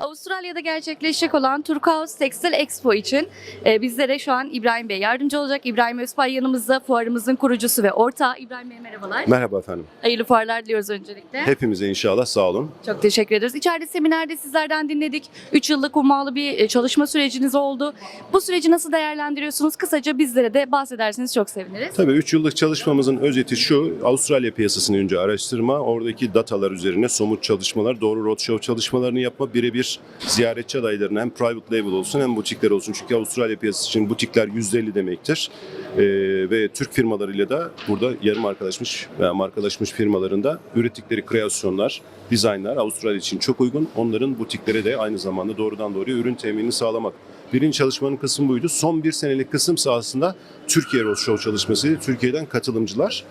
Avustralya'da gerçekleşecek olan Turkuaz Tekstil Expo için e, bizlere şu an İbrahim Bey yardımcı olacak. İbrahim Özpay yanımızda fuarımızın kurucusu ve ortağı. İbrahim Bey merhabalar. Merhaba efendim. Hayırlı fuarlar diliyoruz öncelikle. Hepimize inşallah sağ olun. Çok teşekkür ederiz. İçeride seminerde sizlerden dinledik. 3 yıllık ummalı bir e, çalışma süreciniz oldu. Bu süreci nasıl değerlendiriyorsunuz? Kısaca bizlere de bahsederseniz çok seviniriz. Tabii 3 yıllık çalışmamızın özeti şu. Avustralya piyasasını önce araştırma, oradaki datalar üzerine somut çalışmalar, doğru roadshow çalışmalarını yapma, birebir ziyaretçi adaylarına hem private label olsun hem butikler olsun. Çünkü Avustralya piyasası için butikler %50 demektir. Ee, ve Türk firmalarıyla da burada yarı markalaşmış veya markalaşmış firmalarında ürettikleri kreasyonlar, dizaynlar Avustralya için çok uygun. Onların butiklere de aynı zamanda doğrudan doğruya ürün teminini sağlamak. Birinci çalışmanın kısmı buydu. Son bir senelik kısım sahasında Türkiye Roadshow çalışmasıydı. Türkiye'den katılımcılar.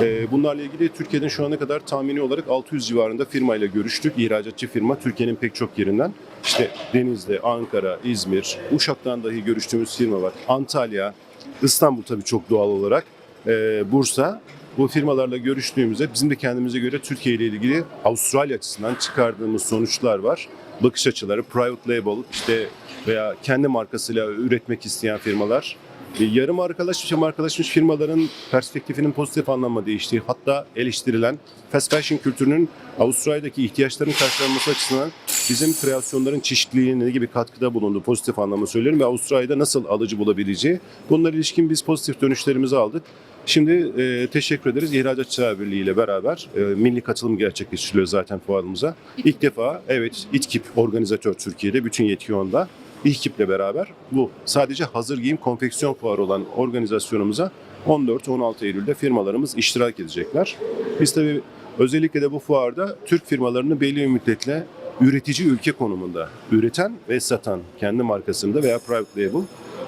Ee, bunlarla ilgili Türkiye'den şu ana kadar tahmini olarak 600 civarında firmayla görüştük. İhracatçı firma Türkiye'nin pek çok yerinden. İşte Denizli, Ankara, İzmir, Uşak'tan dahi görüştüğümüz firma var. Antalya, İstanbul tabii çok doğal olarak. Ee, Bursa. Bu firmalarla görüştüğümüzde bizim de kendimize göre Türkiye ile ilgili Avustralya açısından çıkardığımız sonuçlar var. Bakış açıları, private label işte veya kendi markasıyla üretmek isteyen firmalar e, yarı markalaşmış ve markalaşmış firmaların perspektifinin pozitif anlamda değiştiği hatta eleştirilen fast fashion kültürünün Avustralya'daki ihtiyaçların karşılanması açısından bizim kreasyonların çeşitliliğine ne gibi katkıda bulunduğu pozitif anlamda söylüyorum ve Avustralya'da nasıl alıcı bulabileceği bunlara ilişkin biz pozitif dönüşlerimizi aldık. Şimdi e, teşekkür ederiz. İhracatçılar Birliği ile beraber e, milli katılım gerçekleştiriliyor zaten fuarımıza. İlk defa evet İTKİP organizatör Türkiye'de bütün yetki onda. İHKİP'le beraber bu sadece hazır giyim konfeksiyon fuarı olan organizasyonumuza 14-16 Eylül'de firmalarımız iştirak edecekler. Biz tabii özellikle de bu fuarda Türk firmalarını belli bir müddetle üretici ülke konumunda üreten ve satan kendi markasında veya private label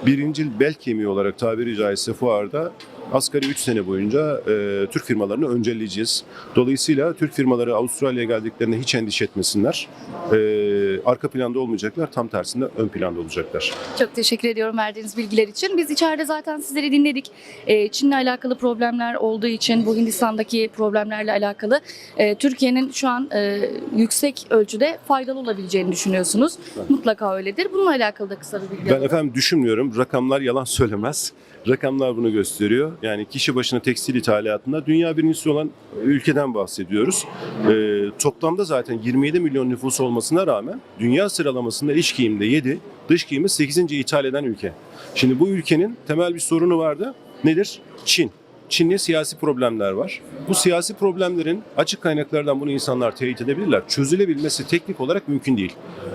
birincil bel kemiği olarak tabiri caizse fuarda asgari 3 sene boyunca e, Türk firmalarını öncelleyeceğiz. Dolayısıyla Türk firmaları Avustralya'ya geldiklerinde hiç endişe etmesinler. E, arka planda olmayacaklar, tam tersinde ön planda olacaklar. Çok teşekkür ediyorum verdiğiniz bilgiler için. Biz içeride zaten sizleri dinledik. Ee, Çin'le alakalı problemler olduğu için bu Hindistan'daki problemlerle alakalı e, Türkiye'nin şu an e, yüksek ölçüde faydalı olabileceğini düşünüyorsunuz. Mutlaka öyledir. Bununla alakalı da kısa bir bilgi Ben alalım. efendim düşünmüyorum. Rakamlar yalan söylemez. Rakamlar bunu gösteriyor. Yani kişi başına tekstil ithalatında dünya birincisi olan ülkeden bahsediyoruz. Ee, toplamda zaten 27 milyon nüfusu olmasına rağmen dünya sıralamasında iç giyimde 7, dış giyimi 8. ithal eden ülke. Şimdi bu ülkenin temel bir sorunu vardı. Nedir? Çin. Çin'le siyasi problemler var. Bu siyasi problemlerin açık kaynaklardan bunu insanlar teyit edebilirler. Çözülebilmesi teknik olarak mümkün değil.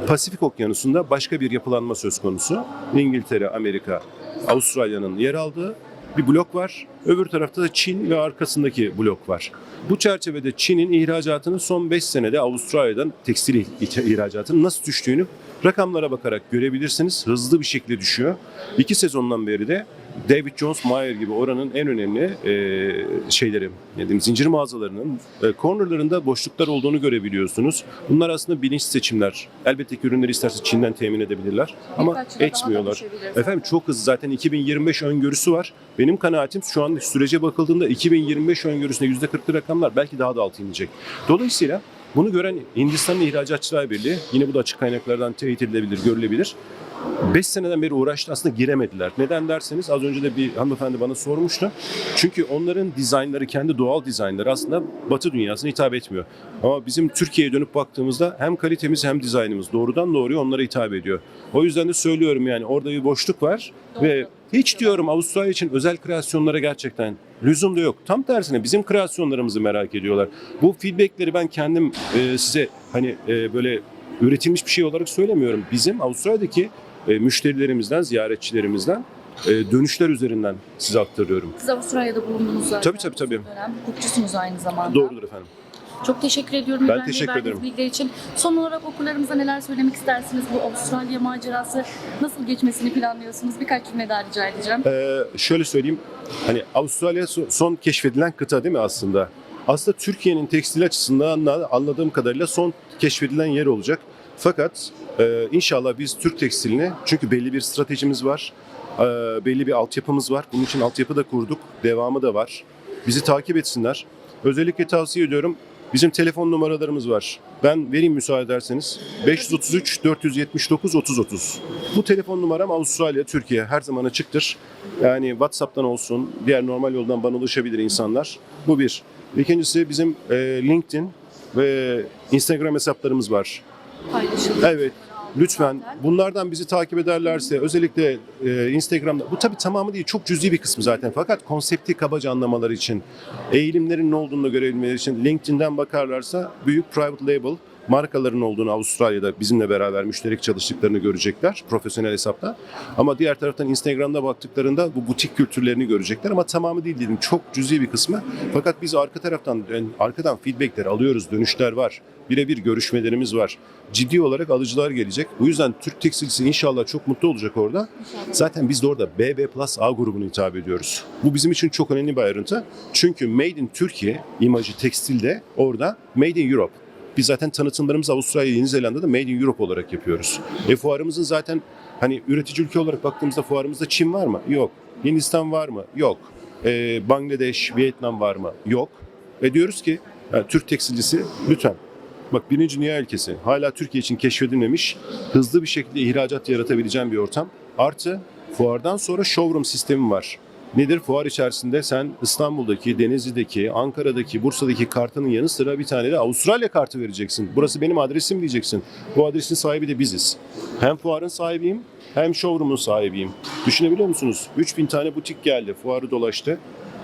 Pasifik Okyanusu'nda başka bir yapılanma söz konusu. İngiltere, Amerika, Avustralya'nın yer aldığı bir blok var. Öbür tarafta da Çin ve arkasındaki blok var. Bu çerçevede Çin'in ihracatının son 5 senede Avustralya'dan tekstil ih- ihracatının nasıl düştüğünü rakamlara bakarak görebilirsiniz. Hızlı bir şekilde düşüyor. İki sezondan beri de David Jones Meyer gibi oranın en önemli e, şeyleri, ne diyeyim, zincir mağazalarının e, cornerlarında boşluklar olduğunu görebiliyorsunuz. Bunlar aslında bilinçli seçimler. Elbette ki ürünleri isterse Çin'den temin edebilirler ama Birkaç yıla daha da etmiyorlar. düşebilir Efendim çok hızlı zaten 2025 öngörüsü var. Benim kanaatim şu an sürece bakıldığında 2025 öngörüsünde %40'lı rakamlar belki daha da altı inecek. Dolayısıyla bunu gören Hindistan'ın İhracatçılar Birliği, yine bu da açık kaynaklardan teyit edilebilir, görülebilir. 5 seneden beri uğraştı aslında giremediler. Neden derseniz az önce de bir hanımefendi bana sormuştu. Çünkü onların dizaynları, kendi doğal dizaynları aslında Batı dünyasına hitap etmiyor. Ama bizim Türkiye'ye dönüp baktığımızda hem kalitemiz hem dizaynımız doğrudan doğruya onlara hitap ediyor. O yüzden de söylüyorum yani orada bir boşluk var ve hiç diyorum Avustralya için özel kreasyonlara gerçekten lüzum da yok. Tam tersine bizim kreasyonlarımızı merak ediyorlar. Bu feedbackleri ben kendim e, size hani e, böyle üretilmiş bir şey olarak söylemiyorum. Bizim Avustralya'daki e, müşterilerimizden, ziyaretçilerimizden e, dönüşler üzerinden size aktarıyorum. Siz Avustralya'da bulundunuz zaten. Tabii, tabii, tabii. Hukukçusunuz aynı zamanda. Doğrudur efendim. Çok teşekkür ediyorum. Ben Bey, teşekkür ederim. bilgiler için. Son olarak okurlarımıza neler söylemek istersiniz? Bu Avustralya macerası nasıl geçmesini planlıyorsunuz? Birkaç cümle daha rica edeceğim. Ee, şöyle söyleyeyim. Hani Avustralya so- son keşfedilen kıta değil mi aslında? Aslında Türkiye'nin tekstil açısından da anladığım kadarıyla son keşfedilen yer olacak. Fakat e, inşallah biz Türk tekstilini çünkü belli bir stratejimiz var. e, belli bir altyapımız var. Bunun için altyapı da kurduk. Devamı da var. Bizi takip etsinler. Özellikle tavsiye ediyorum. Bizim telefon numaralarımız var. Ben vereyim müsaade ederseniz. 533 479 30 30. Bu telefon numaram Avustralya, Türkiye her zaman açıktır. Yani WhatsApp'tan olsun, diğer normal yoldan bana ulaşabilir insanlar. Bu bir. İkincisi bizim e, LinkedIn ve Instagram hesaplarımız var. Paylaşıldı. Evet. Lütfen bunlardan bizi takip ederlerse özellikle e, Instagram'da bu tabii tamamı değil çok cüzi bir kısmı zaten. Fakat konsepti kabaca anlamaları için eğilimlerin ne olduğunu görebilmeleri için LinkedIn'den bakarlarsa büyük private label markaların olduğunu Avustralya'da bizimle beraber müşterek çalıştıklarını görecekler profesyonel hesapta. Ama diğer taraftan Instagram'da baktıklarında bu butik kültürlerini görecekler ama tamamı değil dedim çok cüzi bir kısmı. Fakat biz arka taraftan yani arkadan feedbackler alıyoruz, dönüşler var. Birebir görüşmelerimiz var. Ciddi olarak alıcılar gelecek. Bu yüzden Türk Tekstilisi inşallah çok mutlu olacak orada. Zaten biz de orada BB Plus A grubunu hitap ediyoruz. Bu bizim için çok önemli bir ayrıntı. Çünkü Made in Türkiye imajı tekstilde orada Made in Europe. Biz zaten tanıtımlarımızı Avustralya, Yeni Zelanda'da Made in Europe olarak yapıyoruz. E fuarımızın zaten hani üretici ülke olarak baktığımızda fuarımızda Çin var mı? Yok. Hindistan var mı? Yok. E, Bangladeş, Vietnam var mı? Yok. Ve diyoruz ki yani Türk tekstilcisi lütfen Bak birinci dünya ülkesi hala Türkiye için keşfedilmemiş hızlı bir şekilde ihracat yaratabileceğim bir ortam. Artı fuardan sonra showroom sistemi var. Nedir? Fuar içerisinde sen İstanbul'daki, Denizli'deki, Ankara'daki, Bursa'daki kartının yanı sıra bir tane de Avustralya kartı vereceksin. Burası benim adresim diyeceksin. Bu adresin sahibi de biziz. Hem fuarın sahibiyim hem showroom'un sahibiyim. Düşünebiliyor musunuz? 3000 tane butik geldi, fuarı dolaştı.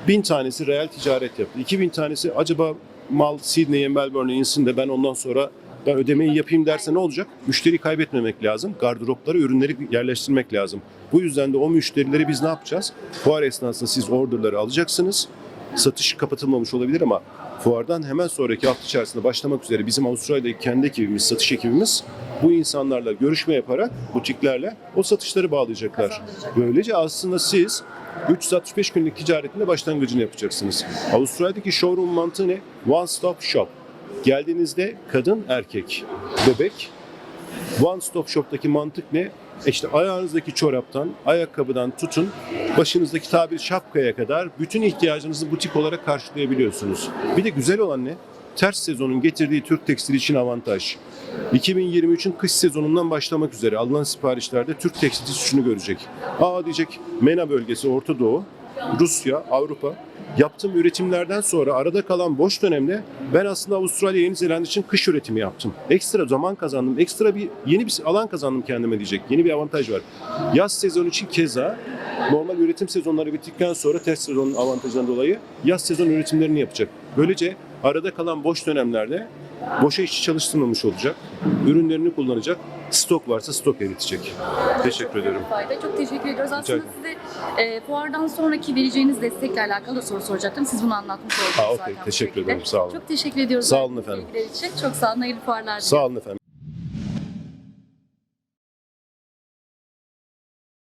1000 tanesi reel ticaret yaptı. 2000 tanesi acaba mal Sydney'e, Melbourne'e insin de ben ondan sonra ben ödemeyi yapayım derse ne olacak? Müşteri kaybetmemek lazım. Gardıroplara ürünleri yerleştirmek lazım. Bu yüzden de o müşterileri biz ne yapacağız? Fuar esnasında siz orderları alacaksınız. Satış kapatılmamış olabilir ama fuardan hemen sonraki hafta içerisinde başlamak üzere bizim Avustralya'daki kendi ekibimiz, satış ekibimiz bu insanlarla görüşme yaparak butiklerle o satışları bağlayacaklar. Böylece aslında siz 365 günlük ticaretinde başlangıcını yapacaksınız. Avustralya'daki showroom mantığı ne? One stop shop. Geldiğinizde kadın, erkek, bebek. One stop shop'taki mantık ne? İşte ayağınızdaki çoraptan, ayakkabıdan tutun, başınızdaki tabir şapkaya kadar bütün ihtiyacınızı butik olarak karşılayabiliyorsunuz. Bir de güzel olan ne? Ters sezonun getirdiği Türk tekstil için avantaj. 2023'ün kış sezonundan başlamak üzere alınan siparişlerde Türk tekstil şunu görecek. Aa diyecek MENA bölgesi, Orta Doğu, Rusya, Avrupa. Yaptığım üretimlerden sonra arada kalan boş dönemde ben aslında Avustralya, Yeni Zelanda için kış üretimi yaptım. Ekstra zaman kazandım, ekstra bir yeni bir alan kazandım kendime diyecek. Yeni bir avantaj var. Yaz sezonu için keza normal üretim sezonları bittikten sonra test sezonun avantajından dolayı yaz sezon üretimlerini yapacak. Böylece arada kalan boş dönemlerde boşa işçi çalıştırmamış olacak. Ürünlerini kullanacak. Stok varsa stok eritecek. Teşekkür ediyorum. Fayda. Çok teşekkür ediyoruz. Aslında ederim. size e, fuardan sonraki vereceğiniz destekle alakalı da soru soracaktım. Siz bunu anlatmış oldunuz zaten. bu Teşekkür şekilde. ederim. Sağ olun. Çok teşekkür ediyoruz. Sağ olun efendim. bilgiler için. Çok sağ olun. Hayırlı fuarlar. Sağ olun efendim.